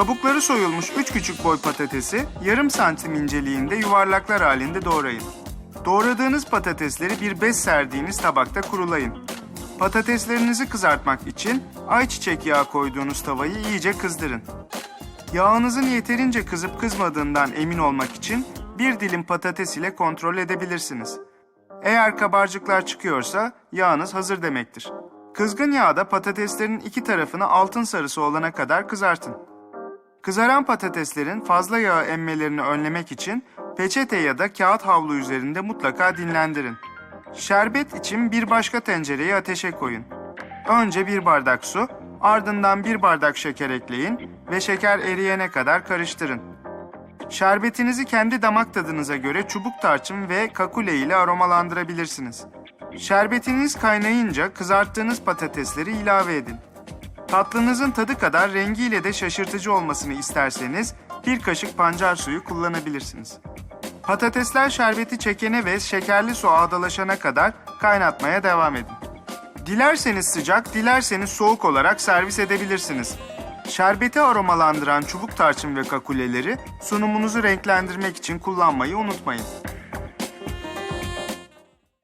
Kabukları soyulmuş 3 küçük boy patatesi yarım santim inceliğinde yuvarlaklar halinde doğrayın. Doğradığınız patatesleri bir bez serdiğiniz tabakta kurulayın. Patateslerinizi kızartmak için ayçiçek yağı koyduğunuz tavayı iyice kızdırın. Yağınızın yeterince kızıp kızmadığından emin olmak için bir dilim patates ile kontrol edebilirsiniz. Eğer kabarcıklar çıkıyorsa yağınız hazır demektir. Kızgın yağda patateslerin iki tarafını altın sarısı olana kadar kızartın. Kızaran patateslerin fazla yağı emmelerini önlemek için peçete ya da kağıt havlu üzerinde mutlaka dinlendirin. Şerbet için bir başka tencereyi ateşe koyun. Önce bir bardak su, ardından bir bardak şeker ekleyin ve şeker eriyene kadar karıştırın. Şerbetinizi kendi damak tadınıza göre çubuk tarçın ve kakule ile aromalandırabilirsiniz. Şerbetiniz kaynayınca kızarttığınız patatesleri ilave edin. Tatlınızın tadı kadar rengiyle de şaşırtıcı olmasını isterseniz bir kaşık pancar suyu kullanabilirsiniz. Patatesler şerbeti çekene ve şekerli su ağdalaşana kadar kaynatmaya devam edin. Dilerseniz sıcak, dilerseniz soğuk olarak servis edebilirsiniz. Şerbeti aromalandıran çubuk tarçın ve kakuleleri sunumunuzu renklendirmek için kullanmayı unutmayın.